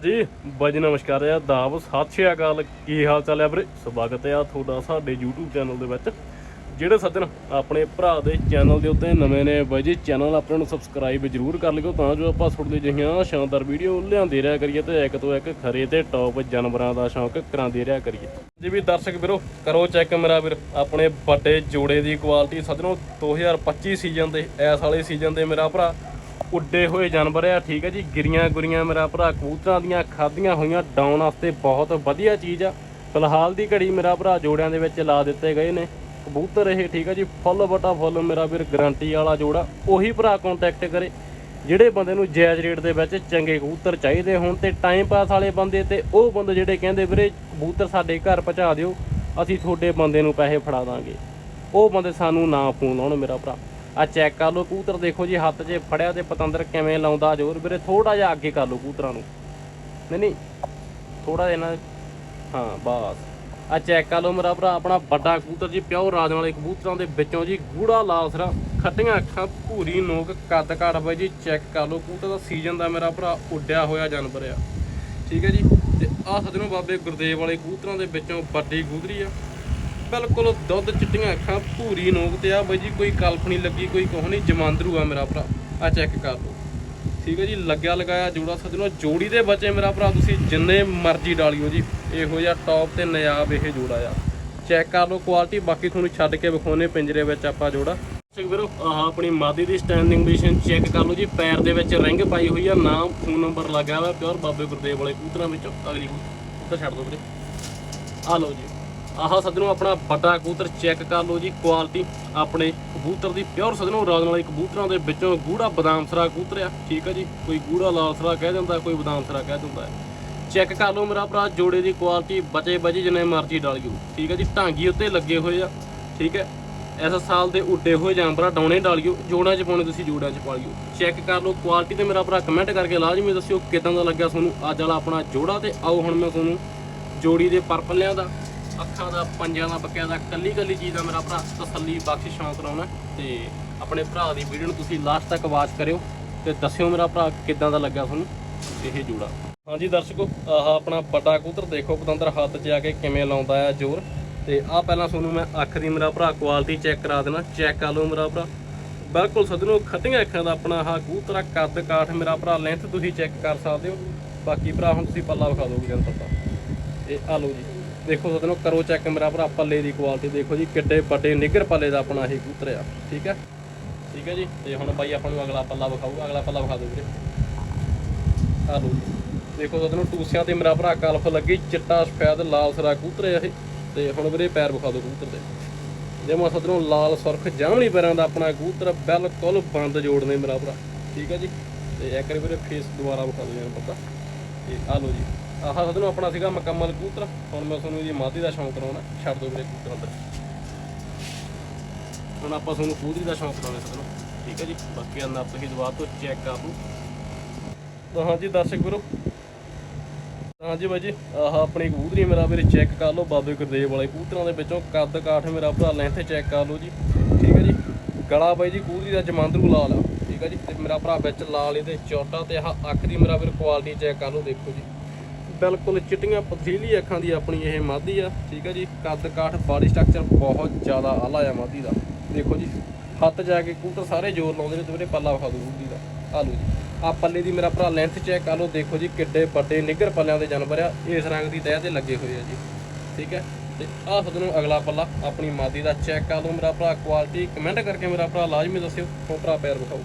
ਹਾਂਜੀ ਬਾਜੀ ਨਮਸਕਾਰ ਆ ਦਾਬ ਸਤਿ ਸ਼੍ਰੀ ਅਕਾਲ। ਕੀ ਹਾਲ ਚਾਲ ਹੈ ਵੀਰੇ? ਸਵਾਗਤ ਹੈ ਤੁਹਾਡਾ ਸਾਡੇ YouTube ਚੈਨਲ ਦੇ ਵਿੱਚ। ਜਿਹੜੇ ਸੱਜਣ ਆਪਣੇ ਭਰਾ ਦੇ ਚੈਨਲ ਦੇ ਉੱਤੇ ਨਵੇਂ ਨੇ, ਬਾਈ ਜੀ, ਚੈਨਲ ਆਪਣੇ ਨੂੰ ਸਬਸਕ੍ਰਾਈਬ ਜ਼ਰੂਰ ਕਰ ਲਿਓ ਤਾਂ ਜੋ ਆਪਾਂ ਤੁਹਾਡੇ ਜਿਹੀਆਂ ਸ਼ਾਨਦਾਰ ਵੀਡੀਓ ਲਿਆਂਦੇ ਰਿਹਾ ਕਰੀਏ ਤੇ ਇੱਕ ਤੋਂ ਇੱਕ ਖਰੇ ਤੇ ਟੌਪ ਜਾਨਵਰਾਂ ਦਾ ਸ਼ੌਂਕ ਕਰਾਉਂਦੇ ਰਿਹਾ ਕਰੀਏ। ਜੀ ਵੀ ਦਰਸ਼ਕ ਵੀਰੋ, ਕਰੋ ਚੈੱਕ ਮੇਰਾ ਵੀਰ, ਆਪਣੇ ਵੱਡੇ ਜੋੜੇ ਦੀ ਕੁਆਲਿਟੀ ਸੱਜਣੋ 2025 ਸੀਜ਼ਨ ਦੇ ਇਸ ਵਾਲੇ ਸੀਜ਼ਨ ਦੇ ਮੇਰਾ ਭਰਾ। ਉੱਡੇ ਹੋਏ ਜਾਨਵਰ ਆ, ਠੀਕ ਹੈ ਜੀ। ਗਿਰੀਆਂ ਗੁਰੀਆਂ ਮੇਰਾ ਭਰਾ, ਕਬੂਤਰਾਂ ਦੀਆਂ ਖਾਧੀਆਂ ਹੋਈਆਂ ਡਾਉਣ ਵਾਸਤੇ ਬਹੁਤ ਵਧੀਆ ਚੀਜ਼ ਆ। ਫਿਲਹਾਲ ਦੀ ਘੜੀ ਮੇਰਾ ਭਰਾ ਜੋੜਿਆਂ ਦੇ ਵਿੱਚ ਲਾ ਦਿੱਤੇ ਗਏ ਨੇ। ਕਬੂਤਰ ਇਹ, ਠੀਕ ਹੈ ਜੀ, ਫੁੱਲ ਬਟਾ ਫੁੱਲ ਮੇਰਾ ਵੀਰ ਗਰੰਟੀ ਵਾਲਾ ਜੋੜਾ। ਉਹੀ ਭਰਾ ਕੰਟੈਕਟ ਕਰੇ, ਜਿਹੜੇ ਬੰਦੇ ਨੂੰ ਜਾਇਜ਼ ਰੇਟ ਦੇ ਵਿੱਚ ਚੰਗੇ ਕਬੂਤਰ ਚਾਹੀਦੇ ਹੋਣ ਤੇ ਟਾਈਮ ਪਾਸ ਵਾਲੇ ਬੰਦੇ ਤੇ ਉਹ ਬੰਦੇ ਜਿਹੜੇ ਕਹਿੰਦੇ ਵੀਰੇ, ਕਬੂਤਰ ਸਾਡੇ ਘਰ ਪਹੁੰਚਾ ਦਿਓ, ਅਸੀਂ ਤੁਹਾਡੇ ਬੰਦੇ ਨੂੰ ਪੈਸੇ ਫੜਾ ਦਾਂਗੇ। ਉਹ ਬੰਦੇ ਸਾਨੂੰ ਨਾ ਫੋਨ ਲਾਉਣ ਮੇਰਾ ਭਰਾ। ਆ ਚੈੱਕ ਕਰ ਲਓ, ਕਬੂਤਰ ਦੇਖੋ ਜੀ, ਹੱਥ 'ਚ ਫੜਿਆ ਤੇ ਪਤੰਦਰ ਕਿਵੇਂ ਲਾਉਂਦਾ ਜ਼ੋਰ। ਵੀਰੇ ਥੋੜਾ ਜਿਹਾ ਅੱਗੇ ਕਰ ਲਓ ਕੂਤਰਾਂ ਨੂੰ। ਨਹੀਂ ਨਹੀਂ ਥੋੜਾ ਜਿਹਾ ਨਾ ਹਾਂ, ਬਸ। ਆ ਚੈੱਕ ਕਰ ਲਓ ਮੇਰਾ ਭਰਾ, ਆਪਣਾ ਵੱਡਾ ਕਬੂਤਰ ਜੀ ਪਿਓ ਰਾਜ ਵਾਲੇ ਕਬੂਤਰਾਂ ਦੇ ਵਿੱਚੋਂ ਜੀ, ਗੂੜਾ ਲਾਸਰਾ। ਖੱਟੀਆਂ ਅੱਖਾਂ, ਭੂਰੀ ਨੋਕ, ਕੱਦ ਘਾੜ ਬਾਈ ਜੀ, ਚੈੱਕ ਕਰ ਲਓ, ਕਬੂਤਰ ਦਾ ਸੀਜ਼ਨ ਦਾ ਮੇਰਾ ਭਰਾ ਉੱਡਿਆ ਹੋਇਆ, ਜਾਨਵਰ ਆ। ਠੀਕ ਹੈ ਜੀ? ਤੇ ਆ ਸੱਜਣੋ ਬਾਬੇ ਗੁਰਦੇਵ ਵਾਲੇ ਕਬੂਤਰਾਂ ਦੇ ਵਿੱਚੋਂ ਵੱਡੀ ਗੂਦਰੀ ਆ। ਬਿਲਕੁਲ ਦੁੱਧ ਚਿੱਟੀਆਂ ਅੱਖਾਂ, ਭੂਰੀ ਨੋਕ ਤੇ ਆ ਬਾਈ ਜੀ, ਕੋਈ ਕਲਪ ਨਹੀਂ ਲੱਗੀ, ਕੋਈ ਕੁਛ ਨਹੀਂ, ਜਮਾਂਦਰੂ ਆ ਮੇਰਾ ਭਰਾ। ਆ ਚੈੱਕ ਕਰ ਲਓ। ਠੀਕ ਹੈ ਜੀ, ਲੱਗਿਆ ਲਗਾਇਆ ਜੋੜਾ ਸੱਜਣੋ, ਜੋੜੀ ਦੇ ਬੱਚੇ ਮੇਰਾ ਭਰਾ, ਤੁਸੀਂ ਜਿੰਨੇ ਮਰਜ਼ੀ ਡਾਲਿਓ ਜੀ। ਇਹੋ ਜਿਹਾ ਟੌਪ ਤੇ ਨਯਾਬ ਇਹ ਜੋੜਾ ਆ। ਚੈੱਕ ਕਰ ਲਓ ਕੁਆਲਿਟੀ ਬਾਕੀ ਤੁਹਾਨੂੰ ਛੱਡ ਕੇ ਵਿਖਾਉਨੇ ਪਿੰਜਰੇ ਵਿੱਚ ਆਪਾਂ ਜੋੜਾ। ਵੀਰੋ, ਆਹ ਆਪਣੀ ਮਾਦੀ ਦੀ ਸਟੈਂਡਿੰਗ ਪੋਜੀਸ਼ਨ ਚੈੱਕ ਕਰ ਲਓ ਜੀ, ਪੈਰ ਦੇ ਵਿੱਚ ਰਿੰਗ ਪਾਈ ਹੋਈ ਆ, ਨਾਮ ਫੋਨ ਨੰਬਰ ਲੱਗਿਆ ਹੋਇਆ ਪਿਓਰ ਬਾਬੇ ਗੁਰਦੇਵ ਵਾਲੇ ਕੂਤਰਾਂ ਵਿੱਚ। ਅਗਲੀ ਕਬੂਤਰ ਛੱਡ ਦਿਓ ਵੀਰੇ। ਆ ਲਓ ਜੀ। ਆਹ ਸੱਜਣੋ ਆਪਣਾ ਵੱਡਾ ਕਬੂਤਰ ਚੈੱਕ ਕਰ ਲਓ ਜੀ ਕੁਆਲਿਟੀ ਆਪਣੇ ਕਬੂਤਰ ਦੀ ਪਿਓਰ ਸੱਜਣੋ ਰਾਜ ਵਾਲੇ ਕਬੂਤਰਾਂ ਦੇ ਵਿੱਚੋਂ ਗੂੜਾ ਬਦਾਮਸਰਾ ਕਬੂਤਰ ਆ, ਠੀਕ ਆ ਜੀ, ਕੋਈ ਗੂੜਾ ਲਾਲਸਰਾ ਕਹਿ ਦਿੰਦਾ, ਕੋਈ ਬਦਾਮਸਰਾ ਕਹਿ ਦਿੰਦਾ। ਚੈੱਕ ਕਰ ਲਓ ਮੇਰਾ ਭਰਾ, ਜੋੜੇ ਦੀ ਕੁਆਲਿਟੀ ਬਚੇ ਬਚੇ ਜਿੰਨੇ ਮਰਜ਼ੀ ਡਾਲਿਓ ਠੀਕ ਆ ਜੀ, ਢਾਂਗੀ ਉੱਤੇ ਲੱਗੇ ਹੋਏ ਆ, ਠੀਕ ਹੈ ਇਸ ਸਾਲ ਦੇ ਉੱਡੇ ਹੋਏ ਜਾਨਵਰਾਂ ਡਾਉਣੇ ਡਾਲ ਗਿਓ ਜੋੜਾਂ 'ਚ ਪਾਉਣੇ ਤੁਸੀਂ ਜੋੜਾਂ 'ਚ ਪਾ ਪਾਲਿਓ ਚੈੱਕ ਕਰ ਲਓ ਕੁਆਲਿਟੀ ਤੇ ਮੇਰਾ ਭਰਾ ਕਮੈਂਟ ਕਰਕੇ ਲਾਜ਼ਮੀ ਦੱਸਿਓ ਕਿਦਾਂ ਦਾ ਲੱਗਿਆ ਤੁਹਾਨੂੰ, ਅੱਜ ਵਾਲਾ ਆਪਣਾ ਜੋੜਾ ਤੇ ਆਓ ਹੁਣ ਮੈਂ ਤੁਹਾਨੂੰ ਜੋੜੀ ਦੇ ਪਰਪਲਿਆਂ ਦਾ। ਅੱਖਾਂ ਦਾ, ਪੰਜਾਂ ਦਾ ਪੱਕਿਆਂ ਦਾ, ਕੱਲੀ ਕੱਲੀ ਚੀਜ਼ ਦਾ ਮੇਰਾ ਭਰਾ ਤਸੱਲੀ ਬਖਸ਼ ਸ਼ੌਂਕ ਕਰਾਉਣਾ ਤੇ ਆਪਣੇ ਭਰਾ ਦੀ ਵੀਡੀਓ ਨੂੰ ਤੁਸੀਂ ਲਾਸਟ ਤੱਕ ਵਾਚ ਕਰਿਓ ਤੇ ਦੱਸਿਓ ਮੇਰਾ ਭਰਾ ਕਿੱਦਾਂ ਦਾ ਲੱਗਾ ਤੁਹਾਨੂੰ ਇਹ ਜੋੜਾ। ਹਾਂਜੀ ਦਰਸ਼ਕੋ, ਆਹ ਆਪਣਾ ਵੱਡਾ ਕਬੂਤਰ ਦੇਖੋ, ਪਤੰਦਰ ਹੱਥ 'ਚ ਆ ਕੇ ਕਿਵੇਂ ਲਾਉਂਦਾ ਆ ਜ਼ੋਰ। ਤੇ ਆਹ ਪਹਿਲਾਂ ਤੁਹਾਨੂੰ ਮੈਂ ਅੱਖ ਦੀ ਮੇਰਾ ਭਰਾ ਕੁਆਲਿਟੀ ਚੈੱਕ ਕਰਾ ਦੇਣਾ ਚੈੱਕ ਕਰ ਲਓ ਮੇਰਾ ਭਰਾ। ਬਿਲਕੁਲ ਸਦਨੋ ਖੱਟੀਆਂ ਅੱਖਾਂ ਦਾ ਆਪਣਾ ਆਹ ਕਬੂਤਰਾ ਕੱਦ ਕਾਠ ਮੇਰਾ ਭਰਾ ਲੈਂਥ ਤੁਸੀਂ ਚੈੱਕ ਕਰ ਸਕਦੇ ਹੋ। ਬਾਕੀ ਭਰਾ, ਹੁਣ ਤੁਸੀਂ ਪੱਲਾ ਵਿਖਾ ਦੋਗੇ ਜਨ ਪਤਾ ਇਹ ਆ ਲਓ ਜੀ। ਦੇਖੋ ਸਦਨੋ ਕਰੋ ਚੈੱਕ ਮੇਰਾ ਭਰਾ ਪੱਲੇ ਦੀ ਕੁਆਲਿਟੀ ਦੇਖੋ ਜੀ, ਕਿੱਡੇ ਵੱਡੇ ਨਿੱਗਰ ਪੱਲੇ ਦਾ ਆਪਣਾ ਇਹ ਕਬੂਤਰ ਆ, ਠੀਕ ਹੈ ਠੀਕ ਹੈ ਜੀ, ਤੇ ਹੁਣ ਬਾਈ ਆਪਾਂ ਨੂੰ ਅਗਲਾ ਪੱਲਾ ਵਿਖਾਊਗਾ, ਅਗਲਾ ਪੱਲਾ ਵਿਖਾ ਦਿਓ ਵੀਰੇ। ਆ ਲਓ ਜੀ। ਦੇਖੋ ਸਦਨੋ ਟੂਸਿਆਂ ਤੇ ਮੇਰਾ ਭਰਾ ਕਲਫ ਲੱਗੀ, ਚਿੱਟਾ, ਸਫੈਦ, ਲਾਲ ਸਰਾ ਕਬੂਤਰ ਇਹ। ਤੇ ਹੁਣ ਵੀਰੇ ਪੈਰ ਵਿਖਾ ਦਿਓ ਕੂਤਰ ਦੇ। ਜੇ ਮੈਂ ਸਦਨੋਂ ਲਾਲ ਸੁਰਖ ਜਾਮਣੀ ਪੈਰਾਂ ਦਾ ਆਪਣਾ ਕੂਤਰ ਬਿਲਕੁਲ ਬੰਦ ਜੋੜਨੇ ਮੇਰਾ ਭਰਾ। ਠੀਕ ਹੈ ਜੀ, ਤੇ ਇੱਕ ਵਾਰੀ ਵੀਰੇ ਫੇਸ ਦੁਬਾਰਾ ਵਿਖਾ ਦਿਓ ਜਨ ਪਤਾ ਤੇ ਆ ਲਓ ਜੀ। ਆਹ ਸਦਨੋਂ ਆਪਣਾ ਸੀਗਾ ਮੁਕੰਮਲ ਕਬੂਤਰ। ਹੁਣ ਮੈਂ ਤੁਹਾਨੂੰ ਇਹਦੀ ਮਾਦੀ ਦਾ ਸ਼ੌਂਕ ਕਰਾਉਣਾ। ਛੱਡ ਦੋ ਵੀਰੇ ਕਬੂਤਰ ਅੰਦਰ। ਹੁਣ ਆਪਾਂ ਤੁਹਾਨੂੰ ਕਬੂਤਰੀ ਦਾ ਸ਼ੌਂਕ ਕਰਾਉਣਾ ਸਦਨੋਂ ਠੀਕ ਹੈ ਜੀ? ਬਾਕੀ ਅੰਦਰ ਤੁਸੀਂ ਦੁਬਾਰਾ ਤੋਂ ਚੈੱਕ ਕਰ ਲਓ। ਤਾਂ ਹਾਂਜੀ ਦਰਸ਼ਕ ਵੀਰੋ ਹਾਂਜੀ ਬਾਈ ਜੀ, ਆਹ ਆਪਣੀ ਕਬੂਤਰੀ ਮੇਰਾ ਵੀਰੇ ਚੈੱਕ ਕਰ ਲਓ। ਬਾਬੇ ਗੁਰਦੇਵ ਵਾਲੇ ਕਬੂਤਰਾਂ ਦੇ ਵਿੱਚੋਂ ਕੱਦ ਕਾਠ ਮੇਰਾ ਭਰਾ ਲੈਂਥ ਚੈੱਕ ਕਰ ਲਓ ਜੀ। ਠੀਕ ਹੈ ਜੀ? ਗਲਾ ਬਾਈ ਜੀ, ਕਬੂਤਰੀ ਦਾ ਜਮਾਂਦਰੂ ਲਾਲ ਆ। ਠੀਕ ਹੈ ਜੀ? ਤੇ ਮੇਰਾ ਭਰਾ ਵਿੱਚ ਲਾਲ ਇਹਦੇ ਚੋਟਾ ਤੇ ਆਹ ਅੱਖ ਦੀ ਮੇਰਾ ਵੀਰ ਕੁਆਲਿਟੀ ਚੈੱਕ ਕਰ ਲਓ, ਦੇਖੋ ਜੀ। ਬਿਲਕੁਲ ਚਿੱਟੀਆਂ ਪਥੀਲੀ ਅੱਖਾਂ ਦੀ ਆਪਣੀ ਇਹ ਮਾਦੀ ਆ, ਠੀਕ ਹੈ ਜੀ। ਕੱਦ ਕਾਠ ਬਾਡੀ ਸਟਰਕਚਰ ਬਹੁਤ ਜ਼ਿਆਦਾ ਆਲਾ ਆ ਮਾਦੀ ਦਾ। ਦੇਖੋ ਜੀ, ਹੱਥ ਜਾ ਕੇ ਕਬੂਤਰ ਸਾਰੇ ਜ਼ੋਰ ਲਾਉਂਦੇ ਨੇ ਤੇ ਵੀਰੇ ਪੱਲਾ ਵਿਖਾ ਦਿਓ ਕਬੂਤਰੀ ਦਾ। ਆ ਲਓ ਜੀ। ਆ ਪੱਲੇ ਦੀ ਮੇਰਾ ਭਰਾ ਲੈਂਥ ਚੈੱਕ ਕਰ ਲਓ, ਦੇਖੋ ਜੀ ਕਿੱਡੇ ਵੱਡੇ ਨਿੱਗਰ ਪੱਲਿਆਂ ਦੇ ਜਾਨਵਰ ਆ, ਇਸ ਰੰਗ ਦੀ ਤਹਿ ਤੇ ਲੱਗੇ ਹੋਏ ਆ ਜੀ। ਠੀਕ ਹੈ ਤੇ ਆਹ ਸਦਨੋਂ ਅਗਲਾ ਪੱਲਾ ਆਪਣੀ ਮਾਦੀ ਦਾ ਚੈੱਕ ਕਰ ਲਓ ਮੇਰਾ ਭਰਾ ਕੁਆਲਿਟੀ ਕਮੈਂਟ ਕਰਕੇ ਮੇਰਾ ਭਰਾ ਲਾਜ਼ਮੀ ਦੱਸਿਓ ਉਹ ਭਰਾ ਪੈਰ ਵਿਖਾਓ।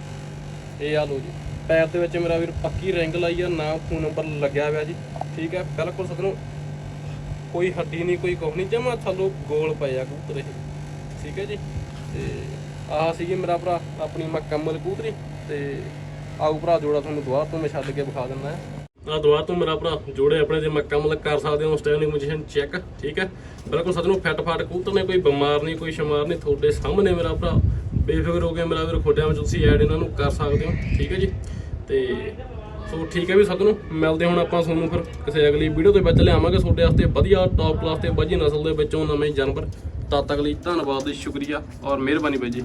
ਇਹ ਆ ਲਓ ਜੀ, ਪੈਰ ਦੇ ਵਿੱਚ ਮੇਰਾ ਵੀਰ ਪੱਕੀ ਰਿੰਗ ਲਾਈ ਆ, ਨਾ ਫੋਨ ਨੰਬਰ ਲੱਗਿਆ ਹੋਇਆ ਜੀ। ਠੀਕ ਹੈ, ਬਿਲਕੁਲ ਸਦਨੋਂ ਕੋਈ ਹੱਡੀ ਨਹੀਂ, ਕੋਈ ਕੁਛ ਨਹੀਂ, ਜਮਾ ਥੱਲੋਂ ਗੋਲ ਪਏ ਆ ਕਬੂਤਰ ਇਹ। ਠੀਕ ਹੈ ਜੀ? ਤੇ ਆਹ ਸੀਗੀ ਮੇਰਾ ਭਰਾ, ਆਪਣੀ ਮੁਕੰਮਲ ਕਬੂਤਰੀ। ਤੇ ਆਊ ਭਰਾ, ਜੋੜਾ ਤੁਹਾਨੂੰ ਦੁਬਾਰਾ ਤੋਂ ਮੈਂ ਛੱਡ ਕੇ ਵਿਖਾ ਦਿੰਦਾ ਹੈ। ਆ ਦੁਬਾਰਾ ਤੋਂ ਮੇਰਾ ਭਰਾ, ਜੋੜੇ ਆਪਣੇ ਦੇ ਮੁਕੰਮਲ ਕਰ ਸਕਦੇ ਹੋ ਸਟੈਂਡਿੰਗ ਪੋਜੀਸ਼ਨ ਚੈੱਕ ਠੀਕ ਹੈ? ਬਿਲਕੁਲ ਸੱਜਣੋ ਫਿੱਟ ਫਾਟ ਕਬੂਤਰ ਨੇ ਕੋਈ ਬਿਮਾਰ ਨਹੀਂ, ਕੋਈ ਸ਼ਮਾਰ ਨਹੀਂ, ਤੁਹਾਡੇ ਸਾਹਮਣੇ ਮੇਰਾ ਭਰਾ। ਬੇਫਿਕਰ ਹੋ ਕੇ ਮੇਰਾ ਵੀਰ ਖੋਡਿਆਂ ਵਿੱਚ ਤੁਸੀਂ ਐਡ ਇਹਨਾਂ ਨੂੰ ਕਰ ਸਕਦੇ ਹੋ, ਠੀਕ ਹੈ ਜੀ? ਤੇ ਸੋ ਠੀਕ ਹੈ ਵੀ ਸਭ ਨੂੰ ਮਿਲਦੇ ਹੁਣ ਆਪਾਂ ਤੁਹਾਨੂੰ ਫਿਰ ਕਿਸੇ ਅਗਲੀ ਵੀਡੀਓ ਦੇ ਵਿੱਚ ਲਿਆਵਾਂਗੇ। ਤੁਹਾਡੇ ਵਾਸਤੇ ਵਧੀਆ ਟੌਪ ਕਲਾਸ ਤੇ ਵਧੀਆ ਨਸਲ ਦੇ ਵਿੱਚੋਂ ਨਵੇਂ ਜਾਨਵਰ। ਤਦ ਤੱਕ ਲਈ ਧੰਨਵਾਦ ਤੇ ਸ਼ੁਕਰੀਆ ਔਰ ਮਿਹਰਬਾਨੀ ਬਾਈ ਜੀ।